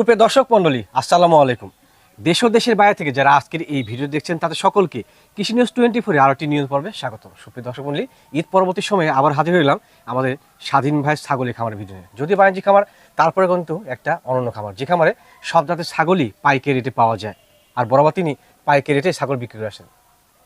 সুপ্রিয় দর্শক মণ্ডলী, আসসালামু আলাইকুম। দেশ ও দেশের বাইরে থেকে যারা আজকের এই ভিডিও দেখছেন, তাদের সকলকে কৃষি নিউজ টোয়েন্টি ফোরে আরও একটি নিউজ পর্বে স্বাগত। সুপ্রিয় দর্শক মণ্ডলী, ঈদ পরবর্তী সময়ে আবার হাজির হইলাম আমাদের স্বাধীন ভাই ছাগলের খামার ভিডিও যদি বাণিজ্যিক খামার, তারপরে কিন্তু একটা অনন্য খামার। যে খামারে সব জাতের ছাগলই পাইকারি রেটে পাওয়া যায়। আর বরাবর তিনি পাইকারি রেটে ছাগল বিক্রি করে আসেন।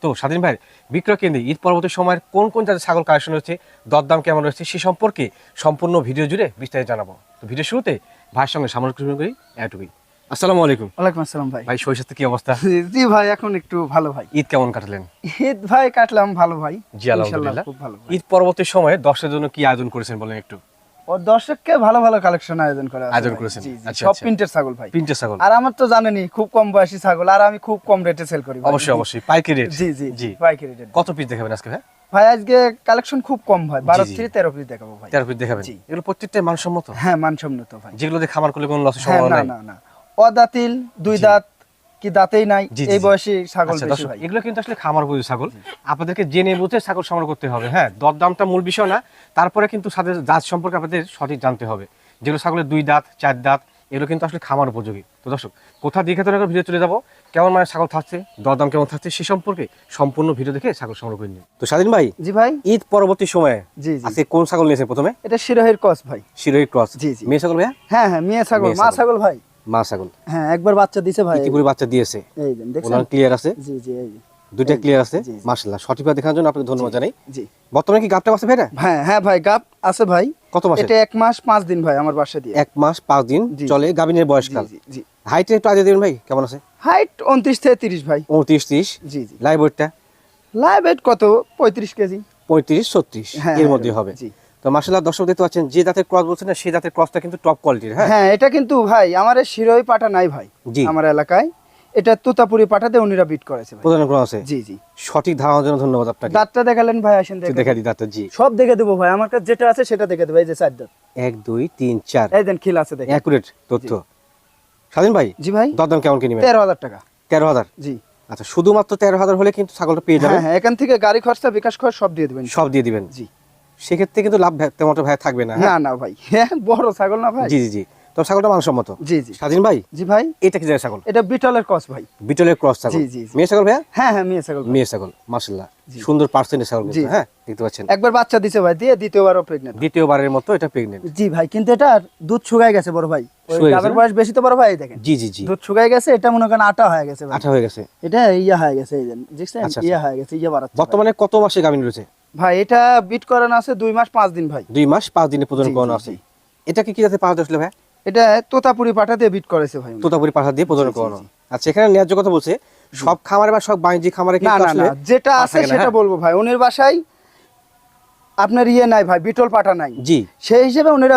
তো স্বাধীন ভাই বিক্রয় কেন্দ্রে ঈদ পরবর্তী সময়ের কোন কোন জাতের ছাগল কালেকশন হচ্ছে দরদাম কেমন রয়েছে সে সম্পর্কে সম্পূর্ণ ভিডিও জুড়ে বিস্তারিত জানাব। তো ভিডিও শুরুতে ভাইয়ের সঙ্গে সামরিক করি এটুকুই আসসালামু আলাইকুম। ওয়ালাইকুম আসসালাম ভাই। ভাই শরীর কি অবস্থা? জি ভাই এখন একটু ভালো ভাই। ঈদ কেমন কাটালেন? ঈদ ভাই কাটলাম ভালো ভাই। জি আলহামদুলিল্লাহ। খুব ভালো ঈদ পরবর্তী সময়ে দর্শকের জন্য কি আয়োজন করেছেন বলেন একটু? ও দর্শককে ভালো ভালো কালেকশন আয়োজন করা আয়োজন করেছেন। আচ্ছা, সব আচ্ছা। প্রিন্টের ছাগল ভাই। তিনটে ছাগল। আর আমার তো জানেনই খুব কম বয়সী ছাগল আর আমি খুব কম রেটে সেল করি অবশ্যই অবশ্যই পাইকারি রেট জি জি জি। পাইকারি রেট কত পিস দেখাবেন আজকে ভাই? ভাই আজকে কালেকশন খুব কম ভাই বারো। থেকে তেরো পিস দেখাবো ভাই। তেরো পিস দেখাবেন। এগুলো প্রত্যেকটাই মানসম্মত? হ্যাঁ মানসম্মত ভাই। যেগুলো খামার করলে কোনো লসের হ্যাঁ সম্ভাবনা না না না। অদাতিল দুই দাঁত কি দাঁতেই নাই এই। বয়সী ছাগল আচ্ছা, ভাই এগুলো কিন্তু আসলে খামার বুঝে ছাগল। আপনাদেরকে জেনে বুঝে ছাগল সংগ্রহ করতে হবে। হ্যাঁ দরদামটা মূল বিষয় না। তারপরে কিন্তু তাদের জাত সম্পর্কে আপনাদের সঠিক জানতে হবে। যেগুলো ছাগলের দুই দাঁত চার দাঁত এগুলো কিন্তু আসলে খামার উপযোগী। তো দর্শক কোথা দেখে তো ভিডিও চলে যাব। কেমন মানে ছাগল থাকছে দরদাম কেমন থাকছে সে সম্পর্কে সম্পূর্ণ ভিডিও দেখে ছাগল সংগ্রহ করে নিন। তো স্বাধীন ভাই জি ভাই। ঈদ পরবর্তী সময়ে জি জি। আজকে কোন ছাগল নিয়েছে প্রথমে? এটা শিরোহের কস ভাই। শিরোহী ক্রস জি, জি। মেয়ে ছাগল ভাইয়া? হ্যাঁ হ্যাঁ মেয়ে ছাগল মা। ছাগল ভাই। মা ছাগল। হ্যাঁ একবার বাচ্চা দিছে ভাই। ইতিপূর্বে বাচ্চা দিয়েছে। এই ওনার ক্লিয়ার আছে? জি জি এই। দুইটা ক্লিয়ার আছে? জি। সঠিকভাবে দেখার জন্য আপনাকে ধন্যবাদ জানাই। জি। বর্তমানে কি গাবটা আছে হ্যাঁ হ্যাঁ ভাই গাপ আছে ভাই। কত মাসে এটা এক মাস পাঁচ দিন ভাই আমার বাসা দিয়ে। এক মাস পাঁচ দিন। চলে গাবিনের বয়সকাল জি জি হাইটে একটু আগে দেবেন ভাই কেমন আছে? হাইট উনত্রিশ থেকে তিরিশ ভাই। উনত্রিশ ত্রিশ? জি জি। লাইভ ওয়েটটা লাইভ ওয়েট কত? পঁয়ত্রিশ কেজি। পঁয়ত্রিশ ছত্রিশ হ্যাঁ, এর হ্যাঁ, মধ্যে হবে। জি। তো মার্শাল্লাহ দর্শক দেখতে পাচ্ছেন যে জাতের ক্রস বলছেন না সেই জাতের ক্রসটা কিন্তু টপ কোয়ালিটির হ্যাঁ? হ্যাঁ এটা কিন্তু ভাই আমার শিরোই পাটা নাই ভাই। আমার এলাকায়। এটা তোতাপুরি পাটাতে উনিরা বিট করেছে ভাই। প্রধান আছে জি জি। সঠিক ধারণার জন্য ধন্যবাদ আপনাকে। দাঁতটা দেখালেন ভাই আসেন দেখা। দিই দাঁতটা জি। সব দেখে দেবো ভাই আমার কাছে যেটা আছে সেটা দেখে দেবো এই যে চার দাঁত। এক দুই তিন চার। এই দেন খিল আছে দেখেন। অ্যাকুরেট তথ্য। স্বাধীন ভাই? জি ভাই। দরদাম কেমন কি নেবেন? তেরো হাজার টাকা। তেরো হাজার? জি। আচ্ছা শুধুমাত্র তেরো হাজার হলে কিন্তু ছাগলটা পেয়ে যাবেন? হ্যাঁ হ্যাঁ এখান থেকে গাড়ি খরচা বিকাশ খরচ সব দিয়ে দেবেন। সব দিয়ে দিবেন। জি। সেক্ষেত্রে কিন্তু লাভ তেমন ভাই থাকবে না হ্যাঁ? না না ভাই। হ্যাঁ বড় ছাগল না ভাই? জি জি তো ছাগলটা মানসম্মত। জি জি। স্বাধীন ভাই? জি ভাই। এটা কি ছাগল? এটা বিটলের কস ভাই। বিটলের ক্রস ছাগল। জি। মেয়ে ছাগল ভাইয়া? হ্যাঁ হ্যাঁ মেয়ে ছাগল মেয়ে ছাগল মার্শাল্লাহ জি। সুন্দর পার্সেন্টের ছাগল হ্যাঁ? দেখতে পাচ্ছেন। একবার বাচ্চা দিছে ভাই দিয়ে দ্বিতীয়বারও প্রেগনেন্ট দ্বিতীয়বারের মতো এটা প্রেগনেন্ট জি ভাই কিন্তু এটা দুধ শুকাই গেছে বড় ভাই। গাবের বয়স বেশি তো বড় ভাই দেখেন। জি জি জি। দুধ শুকাই গেছে এটা মনে করেন আটা হয়ে গেছে ভাই। আঠা হয়ে গেছে। এটা ইয়া হয়ে গেছে এই দেখছেন? আচ্ছা, ইয়া হয়ে গেছে ইয়া বাড়াচ্ছে বর্তমানে কত মাসে গাভিন রয়েছে? ভাই এটা বিট করানো আছে দুই মাস পাঁচ দিন ভাই। দুই মাস পাঁচ দিনে জি, করানো আছে। এটাকে কি যাতে পাওয়া যাচ্ছিল ভাই? এটা তোতাপুরি পাঠা দিয়ে বিট করেছে ভাই তোতাপুরি পাঠা দিয়ে জি, করানো। আচ্ছা এখানে ন্যায্য কথা বলছে সব খামারে বা সব বাণিজ্যিক খামারে না না আসলে যেটা আছে সেটা হ্যাঁ? বলব ভাই। উনির বাসায় আপনার ইয়ে নাই ভাই বিটল পাঠা নাই। জি। সেই হিসেবে ওনারা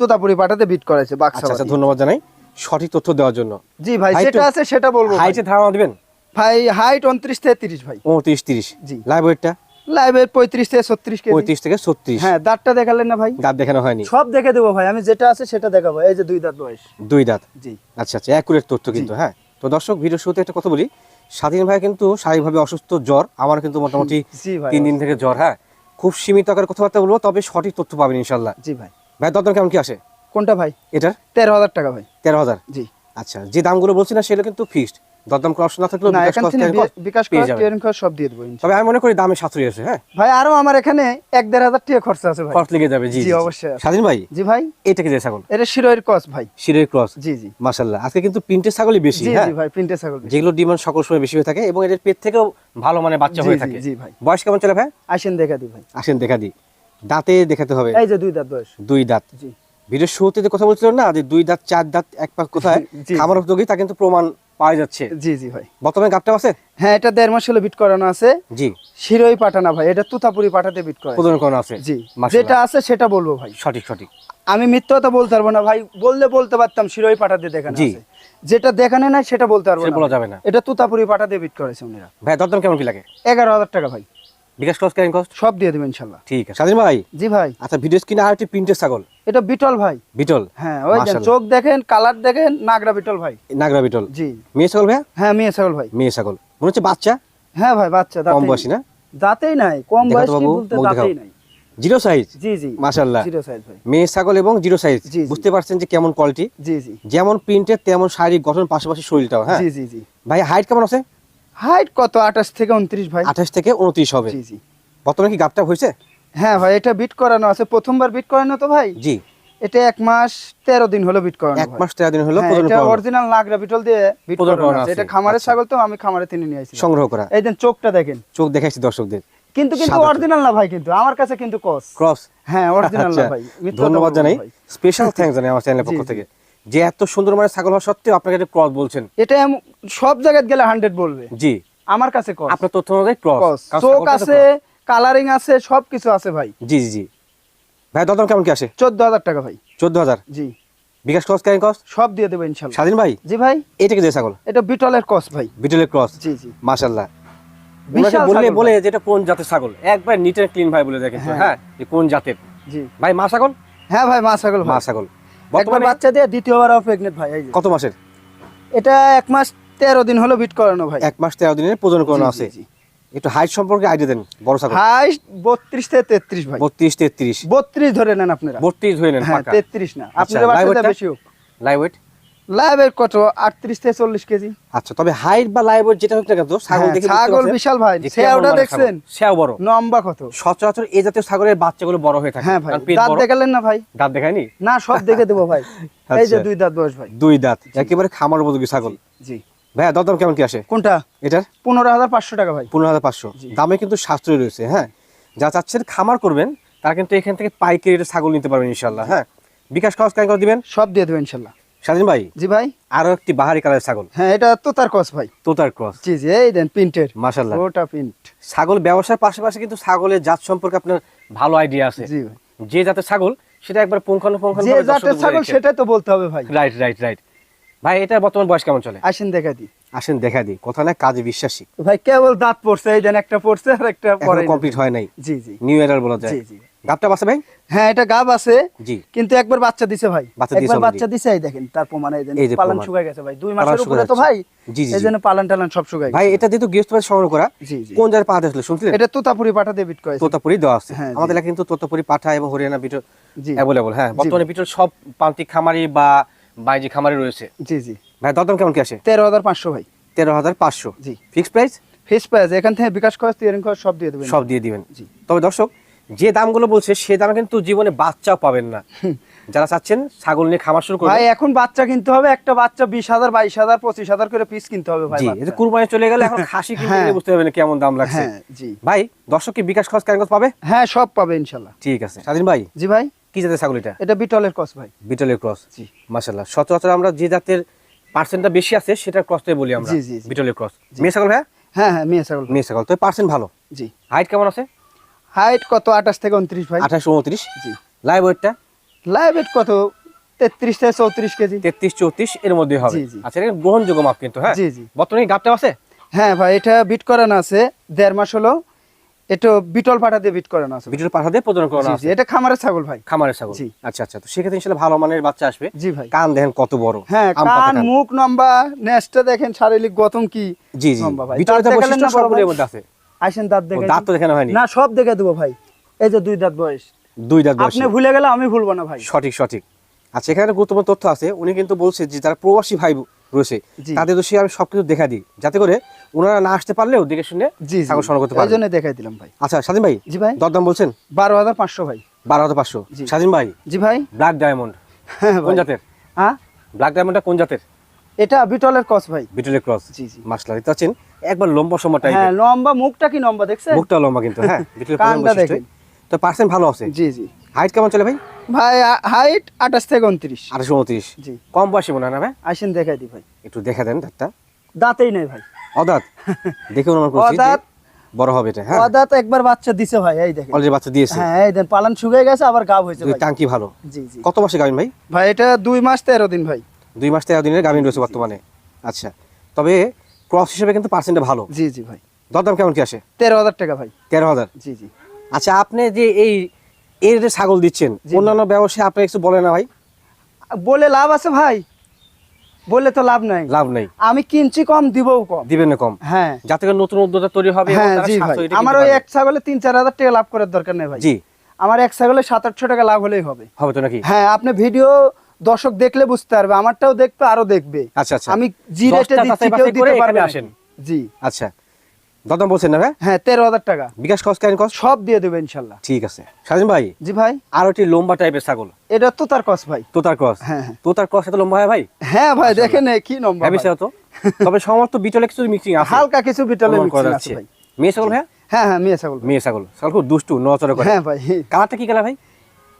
তোতাপুরি পাঠাতে বিট করেছে বাক্সা আচ্ছা আচ্ছা ধন্যবাদ জানাই। সঠিক তথ্য দেওয়ার জন্য। জি ভাই যেটা আছে সেটা বলব। হাইটে ধারণা দিবেন? ভাই হাইট উনত্রিশ থেকে তিরিশ ভাই। উনত্রিশ তিরিশ। জি। লাইভ ওয়েটটা লাইভের পঁয়ত্রিশ থেকে ছত্রিশ পঁয়ত্রিশ থেকে ছত্রিশ। হ্যাঁ দাঁতটা দেখালেন না ভাই? দাঁত দেখানো হয়নি। সব দেখে দেবো ভাই আমি যেটা আছে সেটা দেখাবো। এই যে দুই দাঁত বয়স। দুই দাঁত? জি। আচ্ছা আচ্ছা অ্যাকুরেট তথ্য কিন্তু হ্যাঁ। তো দর্শক ভিডিও শুরুতে একটা কথা বলি। স্বাধীন ভাই কিন্তু শারীরিকভাবে অসুস্থ জ্বর আমার কিন্তু মোটামুটি তিন দিন থেকে জ্বর হ্যাঁ। খুব সীমিত আকারে কথাবার্তা বলব তবে সঠিক তথ্য পাবেন ইনশাল্লাহ জি ভাই। ভাই দরদাম কেমন কি আসে? কোনটা ভাই? এটার? তেরো হাজার টাকা ভাই। তেরো হাজার? জি। আচ্ছা যে দামগুলো বলছি না সেগুলো কিন্তু ফিক্সড দরদাম করার অপশন না থাকলেও বিকাশ বিকাশ খরচ। খরচ সব দিয়ে দেবো তবে আমি মনে করি দামে সাশ্রয় আছে হ্যাঁ? ভাই আরও আমার এখানে এক দেড় হাজার টাকা খরচা আছে ভাই। খরচ লেগে যাবে জি জি। অবশ্যই স্বাধীন ভাই? জি ভাই। এটা কি যে ছাগল? এটা শিরোয়ের কস ভাই। শিরের ক্রস? জি জি। মাশাল্লাহ আজকে কিন্তু প্রিন্টের ছাগলই বেশি হ্যাঁ জি ভাই ছাগল যেগুলো ডিমান্ড সকল সময় বেশি হয়ে থাকে এবং এদের পেট থেকেও ভালো মানে বাচ্চা হয়ে থাকে। জি ভাই। বয়স কেমন চলে ভাই? আসেন দেখা দি ভাই। আসেন দেখা দিই। দাঁতে দেখাতে হবে। এই যে দুই দাঁত বয়স। দুই দাঁত। জি। ভিডিওর শুরুতে কথা বলছিলেন না যে দুই দাঁত চার দাঁত এক পাক কোথায়। খামার উপযোগী তা কিন্তু প্রমাণ পাওয়া যাচ্ছে। জি জি ভাই। বর্তমানে গাপটা আছে? হ্যাঁ এটা দেড় মাস হলো বিট করানো আছে। জি। শিরোই পাঠানা ভাই। এটা তুতাপুরি পাঠাতে বিট করে প্রদান করানো আছে। জি। যেটা আছে সেটা বলব ভাই। সঠিক সঠিক। আমি মিথ্যা কথা বলতে পারব না ভাই। বললে বলতে পারতাম শিরোই পাঠাতে দেখানো জি। আছে। যেটা দেখানো নাই সেটা বলতে পারব না বলা যাবে না। এটা তুতাপুরি পাঠাতে বিট করেছে উনিরা। ভাই দরদাম কেমন কি লাগে? এগারো হাজার টাকা ভাই। বিকাশ ক্যারিং কস্ট সব দিয়ে দেবেন ইনশাল্লাহ। ঠিক আছে। স্বাধীন ভাই? জি ভাই। আচ্ছা ভিডিও স্ক্রিনে আর একটি প্রিন্টের ছাগল। এটা বিটল ভাই। বিটল? হ্যাঁ ওই চোখ দেখেন কালার দেখেন নাগরা বিটল ভাই। নাগরা বিটল। জি। মেয়ে ছাগল ভাইয়া? হ্যাঁ মেয়ে ছাগল ভাই। মেয়ে ছাগল। মনে হচ্ছে বাচ্চা? হ্যাঁ ভাই বাচ্চা কম বয়সী না? দাঁতেই নাই কম বয়স কি বলতে দাঁতেই নাই। জিরো সাইজ জি জি। মাশাল্লাহ জিরো সাইজ ভাই। মেয়ে ছাগল এবং জিরো সাইজ। বুঝতে পারছেন যে কেমন কোয়ালিটি জি জি। যেমন প্রিন্টের তেমন শারীরিক গঠন পাশাপাশি শরীরটাও হ্যাঁ? জি জি জি। ভাই হাইট কেমন আছে? হাইট কত? আঠাশ থেকে উনত্রিশ ভাই। আঠাশ থেকে উনত্রিশ হবে। জি জি। বর্তমানে কি গাপটা হয়েছে? হ্যাঁ ভাই এটা বিট করানো আছে। প্রথমবার বিট করানো তো ভাই? জি। এটা এক মাস তেরো দিন হলো বিট করানো এক মাস তেরো দিন হলো হ্যাঁ, এটা অরিজিনাল নাগরা বিটল দিয়ে বিট করানো আছে। এটা খামারের আচ্ছা। ছাগল তো আমি খামারে তিনি নিয়ে আসছি সংগ্রহ করা। এই দেন চোখটা দেখেন। চোখ দেখাইছি দর্শকদের। কিন্তু কিন্তু অরিজিনাল না ভাই কিন্তু। আমার কাছে কিন্তু কস ক্রস হ্যাঁ অরিজিনাল না ভাই। ধন্যবাদ জানাই। স্পেশাল থ্যাঙ্কস জানাই আমার চ্যানেলের পক্ষ থেকে। যে এত সুন্দর মানে ছাগল হওয়া সত্ত্বেও আপনাকে একটা ক্রস বলছেন। এটা সব জায়গায় গেলে হান্ড্রেড বলবে। জি। আমার কাছে আপনার তথ্য অনুযায়ী ক্রস চোখ আছে কালারিং আছে সবকিছু আছে ভাই। জি জি জি। ভাই দদম কেমন কি আসে? চোদ্দ হাজার টাকা ভাই। চোদ্দ হাজার জি। বিকাশ ক্রস ক্যারিং ক্রস সব দিয়ে দেবো ইনশাল্লাহ। স্বাধীন ভাই? জি ভাই। যে ছাগল? এটা বিটলের কস ভাই। বিটলের ক্রস জি জি। বললে বলে। যেটা কোন জাতের ছাগল? একবার নিট ক্লিন ভাই বলে দেখেন হ্যাঁ। হ্যাঁ? কোন জাতের? জি। ভাই মা ছাগল? হ্যাঁ ভাই মা ছাগল মা ছাগল। বর্তমানে বাচ্চা দিয়ে দ্বিতীয়বার প্রেগনেন্ট ভাই এই যে। কত মাসের? এটা এক মাস তেরো দিন হলো বিট করানো ভাই। এক মাস তেরো দিনের প্রজনন করানো আছে। একটু হাইট সম্পর্কে আইডিয়া দেন বড় ছাগল। হাইট বত্রিশ থেকে তেত্রিশ ভাই। বত্রিশ তেত্রিশ। বত্রিশ ধরে নেন আপনারা। বত্রিশ হয়ে নেন হ্যাঁ পাকা। তেত্রিশ না। আচ্ছা, আপনাদের বাচ্চাটা বেশি হোক। লাইভ ওয়েট লাইভের কত? আটত্রিশ থেকে চল্লিশ কেজি। আচ্ছা তবে হাইট বা লাইভ ওয়েট যেটা না কেন ছাগল দেখে ছাগল বিশাল ভাই সেওটা মানের দেখছেন। বড়। লম্বা কত? সচরাচর এই জাতীয় ছাগলের বাচ্চাগুলো বড় হয়ে থাকে। হ্যাঁ ভাই দাঁত দেখালেন না ভাই? দাঁত দেখায়নি? না সব দেখে দেবো ভাই। এই যে আচ্ছা। দুই দাঁত বয়স ভাই। দুই দাঁত একেবারে খামার উপযোগী ছাগল। জি। ভাইয়া দরদাম কেমন কি আসে? কোনটা? এটার? পনেরো হাজার পাঁচশো টাকা ভাই। পনেরো হাজার পাঁচশো। দামে কিন্তু সাশ্রয় রয়েছে হ্যাঁ। যা চাচ্ছেন খামার করবেন তারা কিন্তু এখান থেকে পাইকারি ছাগল নিতে পারবেন ইনশাল্লাহ হ্যাঁ। বিকাশ খরচ কেন করে দিবেন? সব দিয়ে দেবো ইনশাল্লাহ স্বাধীন ভাই? জি ভাই। আরও একটি বাহারি কালারের ছাগল। হ্যাঁ এটা তো তার কস ভাই। তোতার ক্রস। জি জি এই দেন প্রিন্টের। মাশাল্লাহ ওটা প্রিন্ট। ছাগল ব্যবসার পাশাপাশি কিন্তু ছাগলের জাত সম্পর্কে আপনার ভালো আইডিয়া আছে। জি যে জাতের ছাগল সেটা একবার পুঙ্খানুপুঙ্খানু যে জাতের ছাগল সেটা তো বলতে হবে ভাই। রাইট রাইট রাইট ভাই এটা বর্তমান বয়স কেমন চলে? আসেন দেখা দি আসেন দেখা দিই। কথা না কাজে বিশ্বাসী। ভাই কেবল দাঁত পড়ছে এই দেন একটা পড়ছে আর একটা পরে কমপ্লিট হয় নাই। জি জি। নিউ ইয়ার বলা যায়। জি জি। গাবটা বাসা ভাই? হ্যাঁ এটা গাব আছে জি। কিন্তু একবার বাচ্চা দিছে ভাই। একবার বাচ্চা দিছে এই দেখেন তার প্রমাণ এই দেন পালন শুকায় গেছে ভাই। দুই মাসের উপরে তো ভাই জি, জি, এই পালন টালন সব শুকায় ভাই এটা যেহেতু গৃহস্থ সংগ্রহ করা? কোন জায়গায় পাঠা আসলে শুনছিলেন? এটা তোতাপুরি পাঠা দিয়ে বিট তোতাপুরি দেওয়া আছে। হ্যাঁ, আমাদের এলাকায় কিন্তু তোতাপুরি পাঠা এবং হরিয়ানা বিটল জি। অ্যাভেলেবল হ্যাঁ। বর্তমানে বিটল সব প্রান্তিক খামারি বা বাইজি খামারি রয়েছে। জি জি। ভাই দরদাম কেমন কি আসে? তেরো হাজার পাঁচশো ভাই। তেরো হাজার পাঁচশো। জি। ফিক্স প্রাইস ফিস প্রাইস এখান থেকে বিকাশ খরচ টিয়ারিং খরচ সব দিয়ে দেবেন। সব দিয়ে দিবেন। জি। তবে দর্শক যে দামগুলো বলছে সে দামে কিন্তু জীবনে বাচ্চাও পাবেন না। যারা চাচ্ছেন ছাগল নিয়ে খামার শুরু ভাই করবেন এখন বাচ্চা কিনতে হবে একটা বাচ্চা বিশ হাজার বাইশ হাজার পঁচিশ হাজার করে পিস কিনতে হবে ভাই জি কুরবানি চলে গেলে এখন খাসি কিনতে হ্যাঁ। বুঝতে পারবেন কেমন দাম লাগছে। হ্যাঁ জি। ভাই দর্শক কি বিকাশ খরচ কেন পাবে? হ্যাঁ সব পাবে ইনশাল্লাহ। ঠিক আছে। স্বাধীন ভাই? জি ভাই। কি জাতের ছাগল এটা? এটা বিটলের কস ভাই। বিটলের ক্রস। জি। মাশাল্লাহ সচরাচর আমরা যে জাতের পার্সেন্টটা বেশি আছে সেটার ক্রসটাই বলি আমরা। বিটলের ক্রস। মেয়ে ছাগল হ্যাঁ হ্যাঁ হ্যাঁ মেয়ে ছাগল। মেয়ে ছাগল। তো পার্সেন্ট ভালো? জি। হাইট কেমন আছে? হাইট কত? আঠাশ থেকে উনত্রিশ ভাই। আঠাশ উনত্রিশ? জি। লাইভ ওয়েটটা লাইভ ওয়েট কত? তেত্রিশ থেকে চৌত্রিশ কেজি। তেত্রিশ চৌত্রিশ এর মধ্যে হবে। আচ্ছা এটা গ্রহণযোগ্য মাপ কিন্তু হ্যাঁ? জি, জি। বর্তমানে গাপটা আছে? হ্যাঁ ভাই এটা বিট করানো আছে দেড় মাস হলো। এটা বিটল পাঠা দিয়ে বিট করানো আছে। বিটল পাঠা দিয়ে প্রজনন করানো আছে। এটা খামারের ছাগল ভাই। খামারের ছাগল। জি। আচ্ছা আচ্ছা তো সেক্ষেত্রে ইনশাল্লাহ ভালো মানের বাচ্চা আসবে। জি ভাই। কান দেখেন কত বড়। হ্যাঁ কান মুখ লম্বা নেসটা দেখেন শারীরিক গঠন কি জি জি। বিটলের বৈশিষ্ট্য সবগুলোর মধ্যে আছে। আইসেন দাঁত দেখে দাঁত তো দেখানো হয়নি? না সব দেখে দেবো ভাই। এই যে দুই দাঁত বয়স। দুই দাঁত বয়সী। আপনি ভুলে গেলে আমি ভুলবো না ভাই। সঠিক সঠিক। আচ্ছা এখানে গুরুত্বপূর্ণ তথ্য আছে। উনি কিন্তু বলছে যে যারা প্রবাসী ভাই রয়েছে তাদের তো সে আমি সবকিছু দেখা দিই। যাতে করে ওনারা না আসতে পারলেও দেখে শুনে ছাগল সংগ্রহ করতে এই পারবে। জন্য দেখাই দিলাম ভাই। আচ্ছা স্বাধীন ভাই জি ভাই। দরদাম বলছেন? বারো হাজার পাঁচশো ভাই। বারো হাজার পাঁচশো। স্বাধীন ভাই? জি ভাই। Black diamond. হ্যাঁ কোন জাতের? হ্যাঁ? ব্ল্যাক ডায়মন্ডটা কোন জাতের? এটা বিটলের ক্রস ভাই। বিটলের ক্রস। জি, জি। মাসলা দেখতে পাচ্ছেন? একবার লম্বা সময় হ্যাঁ লম্বা মুখটা কি লম্বা দেখছেন? মুখটা লম্বা কিন্তু হ্যাঁ কানটা দেখেন। তো পার্সেন্ট ভালো আছে? জি জি। হাইট কেমন চলে ভাই? ভাই হাইট আঠাশ থেকে উনত্রিশ। আঠাশো উনত্রিশ? জি। কম বয়সী মনে না ভাই? আসেন দেখাই দি ভাই। একটু দেখা দেন দাঁতটা। দাঁতেই নেই ভাই। অদাঁত? দেখে অনুমান করছি অদাঁত। বড় হবে এটা হ্যাঁ। দাঁত একবার বাচ্চা দিছে ভাই এই দেখেন। অলরেডি বাচ্চা দিয়েছে। হ্যাঁ এই দেন পালন শুকিয়ে গেছে আবার গাব হয়েছে ভাই। টাঙ্কি ভালো। জি জি। কত মাসে গাভিন ভাই? ভাই এটা দুই মাস তেরো দিন ভাই। দুই মাস তেরো দিনের গাভিন রয়েছে বর্তমানে। আচ্ছা। তবে ক্রস হিসেবে কিন্তু পার্সেন্টটা ভালো। জি জি ভাই। দরদাম কেমন কি আসে? তেরো হাজার টাকা ভাই। তেরো হাজার? জি জি। আচ্ছা আপনি যে এই এর যে ছাগল দিচ্ছেন অন্যান্য ব্যবসায় আপনি কিছু বলে না ভাই? বলে লাভ আছে ভাই। বলে তো লাভ নাই। লাভ নেই। আমি কিনছি কম দিবও কম। দিবেন না কম। হ্যাঁ। যাতে করে নতুন উদ্যোক্তা তৈরি হবে হ্যাঁ জি ভাই। আমার ওই এক ছাগলে তিন চার হাজার টাকা লাভ করার দরকার নেই ভাই। জি। আমার এক ছাগলে সাত আটশো টাকা লাভ হলেই হবে। হবে তো নাকি? হ্যাঁ আপনি ভিডিও দর্শক দেখলে বুঝতে পারবে আমারটাও দেখবে আরও দেখবে। আচ্ছা আচ্ছা। আমি জি রেটে দিচ্ছি কেউ দিতে পারবে আসেন। জি। আচ্ছা। দরদাম বলছেন না হ্যাঁ তেরো হাজার টাকা। বিকাশ কস কস সব দিয়ে দেবে ইনশাল্লাহ। ঠিক আছে। স্বাধীন ভাই জি ভাই। আর একটি লম্বা টাইপের ছাগল। এটা তো তার কস ভাই। তোতার ক্রস হ্যাঁ, হ্যাঁ। তোতার ক্রস এত লম্বা হয় ভাই? হ্যাঁ ভাই দেখেন কি হ্যাঁ তো তবে সমস্ত বিটলে কিছু মিক্সিং আছে। হালকা কিছু বিটলে মিক্সিং আছে ভাই। মেয়ে ছাগল ভাই হ্যাঁ হ্যাঁ মেয়ে ছাগল। মেয়ে ছাগল। ছাগল খুব দুষ্টু নচড়া করে। হ্যাঁ ভাই। কালারটা কি কালার ভাই?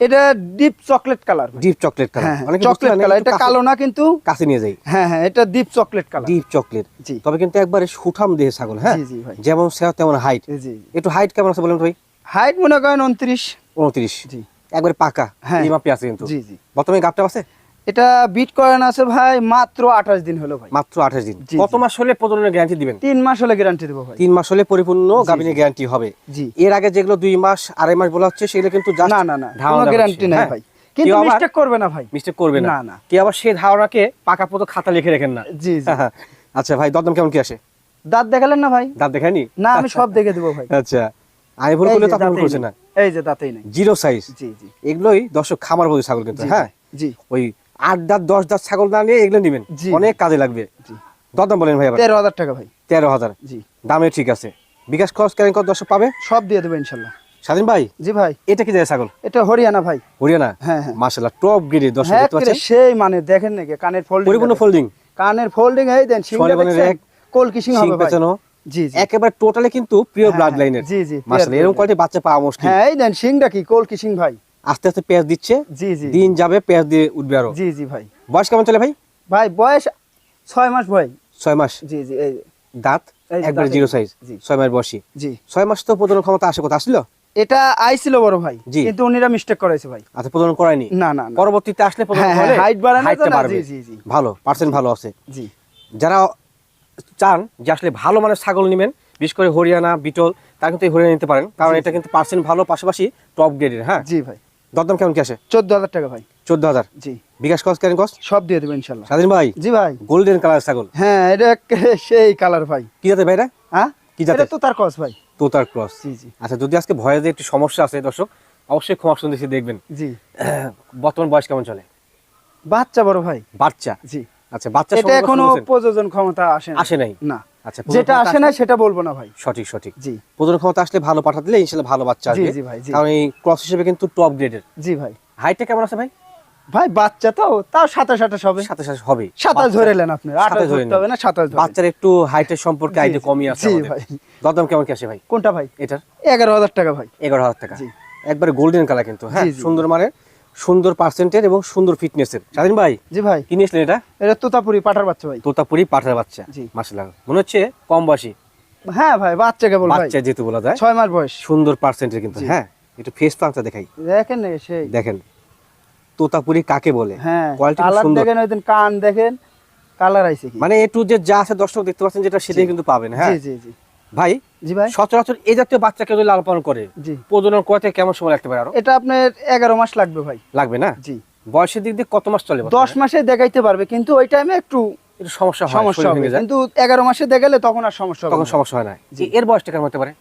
এটা deep chocolate colour deep chocolate colour হ্যাঁ চকলেট কালার এটা কালো না কিন্তু কাছে নিয়ে যাই। হ্যাঁ হ্যাঁ এটা deep chocolate colour deep chocolate জি। তবে কিন্তু একবারে সুঠাম দেহে ছাগল হ্যাঁ। যেমন সেও তেমন হাইট জি জি। একটু হাইট কেমন আছে বলেন ভাই? হাইট মনে করেন উনত্রিশ। উনত্রিশ। জি। একবারে পাকা। হ্যাঁ। আছে কিন্তু। জি জি। বর্তমানে গাপটা আছে? এটা বিট করেন আছে ভাই মাত্র আঠাশ দিন হলো ভাই। মাত্র আঠাশ দিন। কত মাস হলে প্রজননের গ্যারান্টি দিবেন? তিন মাস হলে গ্যারান্টি দেবো ভাই। তিন মাস হলে পরিপূর্ণ গাভিনের গ্যারান্টি হবে। জি। এর আগে যেগুলো দুই মাস আড়াই মাস বলা হচ্ছে সেগুলো কিন্তু না না না গ্যারান্টি নাই হ্যাঁ। ভাই। কিন্তু মিস্টেক করবে না ভাই। মিস্টেক করবে না। না, না। কি আবার সেই ধারণাকে পাকা পতো খাতা লিখে রেখেন না। জি জি। আচ্ছা ভাই দরদাম কেমন কি আসে? দাঁত দেখালেন না ভাই। দাঁত দেখায়নি? না আমি সব দেখে দেবো ভাই। আচ্ছা। আমি ভুল করলে তো আপনি ভুল করছেন না। এই যে দাঁতেই নেই। জিরো সাইজ জি জি। এগুলোই দর্শক খামার বলি ছাগল কিন্তু হ্যাঁ? জি। ওই আট দাঁত দশ দাঁত ছাগল না নিয়ে এগুলো নিবেন। অনেক কাজে লাগবে। দরদাম বলেন ভাই তেরো হাজার টাকা ভাই। তেরো হাজার। জি। দামে ঠিক আছে। বিকাশ খরচ কেন কত দর্শক পাবে? সব দিয়ে দেবো ইনশাল্লাহ। স্বাধীন ভাই? জি ভাই। এটা কি যায় ছাগল? এটা হরিয়ানা ভাই। হরিয়ানা? হ্যাঁ হ্যাঁ। টপ গ্রেডের দর্শক হ্যাঁ দেখতে পাচ্ছেন? সেই মানে দেখেন নাকি কানের ফোল্ডিং পরিপূর্ণ ফোল্ডিং কানের ফোল্ডিং এই দেন সিংটা সোয়ালিবনের দেখছেন? এক কলকি সিং সিং হবে ভাই। জি জি। একেবারে টোটালি কিন্তু প্রিয় হ্যাঁ, ব্লাড হ্যাঁ, লাইনের জি, জি, এরকম কোয়ালিটি বাচ্চা পাওয়া মুশকিল। হ্যাঁ এই দেন সিংটা কি কলকি সিং ভাই? আস্তে আস্তে পেঁয়াজ দিচ্ছে জি জি। দিন যাবে পেঁয়াজ দিয়ে উঠবে আরও। জি জি ভাই। বয়স কেমন চলে ভাই? ভাই বয়স ছয় মাস ভাই। ছয় মাস? জি জি এই দাঁত? একবারে জিরো সাইজ ছয় মাস বয়সী। জি। ছয় মাস তো প্রজনন ক্ষমতা আসে কথা আসলো এটা আইছিল বড় ভাই। কিন্তু উনিরা মিস্টেক করেছে ভাই। আচ্ছা প্রজনন করায়নি? না না পরবর্তীতে আসলে প্রজনন হ্যাঁ, করলে height বাড়ানো হাইটটা বাড়বে। জি, জি। ভালো পার্সেন্ট ভালো আছে। জি। যারা চান যে আসলে ভালো মানের ছাগল নেবেন বিশেষ করে হরিয়ানা বিটল তারা কিন্তু হরিয়ানা নিতে পারেন। কারণ এটা কিন্তু পার্সেন্ট ভালো পাশাপাশি টপ গ্রেডের হ্যাঁ? জি ভাই। দরদাম কেমন কি আসে? চোদ্দ হাজার টাকা ভাই। চোদ্দ হাজার? জি। বিকাশ কস কেন কস সব দিয়ে দেবো ইনশাল্লাহ। স্বাধীন ভাই? জি ভাই। গোল্ডেন কালার ছাগল। হ্যাঁ এটা সেই কালার ভাই। কি ভাইরা হ্যাঁ? কি? তো তার কস ভাই। তোতার ক্রস জি জি। আচ্ছা যদি আজকে ভয়ে যে একটু সমস্যা আছে দর্শক অবশ্যই ক্ষমা সুন্দর দেখবেন। জি। বর্তমান বয়স কেমন চলে? বাচ্চা বড় ভাই। বাচ্চা? জি। আচ্ছা বাচ্চা এটা এখনও প্রযোজন ক্ষমতা আসে আসে নাই? না। আচ্ছা যেটা আসে না সেটা বলব না ভাই। সঠিক সঠিক। জি। প্রজনন ক্ষমতা আসলে ভালো পাঠা দিলে ইনশাল্লাহ ভালো বাচ্চা জি, আসবে। জি ভাই, কারণ এই ক্রস হিসেবে কিন্তু টপ গ্রেডের জি ভাই। হাইটটা কেমন আছে ভাই? ভাই বাচ্চা তো তাও সাতাশ আঠাশ হবে। সাথে সাথে হবে। সাতাশ ধরে নেন আপনি আঠাশ ধরে ধরতে হবে না সাতাশ বাচ্চার একটু হাইটের সম্পর্কে জি, আইডিয়া কমই আছে জি ভাই। দরদাম কেমন কি আসে ভাই? কোনটা ভাই? এটার? এগারো হাজার টাকা ভাই। এগারো হাজার টাকা। জি। একবারে গোল্ডেন কালার কিন্তু হ্যাঁ? জি, জি। সুন্দর মানে সুন্দর পার্সেন্টের এবং সুন্দর ফিটনেসের স্বাধীন ভাই? জি ভাই। কি নিয়েছিলেন এটা? এটা তোতাপুরি পাঠার বাচ্চা ভাই। তোতাপুরি পাঠার বাচ্চা। জি। মাসাল্লাহ মনে হচ্ছে কম বয়সী? হ্যাঁ ভাই বাচ্চা কেবল ভাই। বাচ্চা যেহেতু বলা যায়। ছয় মাস বয়স। সুন্দর পার্সেন্টের কিন্তু। হ্যাঁ একটু ফেস পাংটা দেখাই। দেখেন সেই। দেখেন। তোতাপুরি কাকে বলে? হ্যাঁ কোয়ালিটি সুন্দর। দেখেন ওই দিন কান দেখেন কালার আইছে কি? মানে একটু যে যা আছে দর্শক দেখতে পাচ্ছেন যেটা সেটাই কিন্তু পাবেন হ্যাঁ? জি জি জি। ভাই জি ভাই। সচরাচর এই জাতীয় বাচ্চাকে যদি লালন পালন করে জি। প্রজনন করতে কেমন সময় লাগতে পারে আরও? এটা আপনার এগারো মাস লাগবে ভাই। লাগবে না? জি। বয়সের দিক দিয়ে কত মাস চলে দশ মাসে দেখাইতে পারবে কিন্তু ওই টাইমে একটু সমস্যা সমস্যা হবে। কিন্তু এগারো মাসে দেখালে তখন আর সমস্যা তখন না। সমস্যা হয় না। এর বয়সটা কেমন হতে পারে?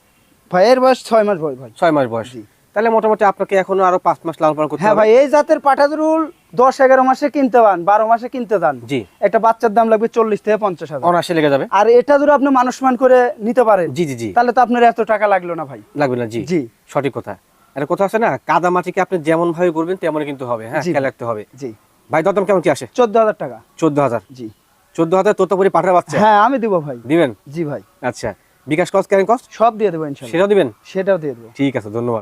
ভাই এর বয়স ছয় মাস বয়স ভাই। ছয় মাস বয়স। জি। তাহলে মোটামুটি আপনাকে এখনও আরও পাঁচ মাস লালন পালন করতে হ্যাঁ ভাই এই জাতের পাঠাদুরুল দশ এগারো মাসে কিনতে পান বারো মাসে কিনতে দেন জি। একটা বাচ্চার দাম লাগবে চল্লিশ থেকে পঞ্চাশ হাজার। অনাসে লেগে যাবে। আর এটা যদি আপনি মানুষ মান করে নিতে পারেন জি জি জি। তাহলে তো আপনার এত টাকা লাগল না ভাই। লাগবে না জি। জি। সঠিক কথা। একটা কথা আছে না কাদা মাটিকে আপনি যেমন ভাবে করবেন তেমনই কিন্তু হবে হ্যাঁ। খেয়াল রাখতে হবে। জি। ভাই দরদাম কেমন কি আসে? চোদ্দ হাজার টাকা। চোদ্দ হাজার। জি। চোদ্দ হাজার তোতাপুরি পাঠার বাচ্চা। হ্যাঁ আমি দিব ভাই। দিবেন? জি ভাই। আচ্ছা। বিকাশ কস্ট ক্যারিং কস্ট সব দিয়ে দেবো ইনশাল্লাহ। সেটাও দিবেন? সেটাও দিয়ে দেবো। ঠিক আছে ধন্যবাদ।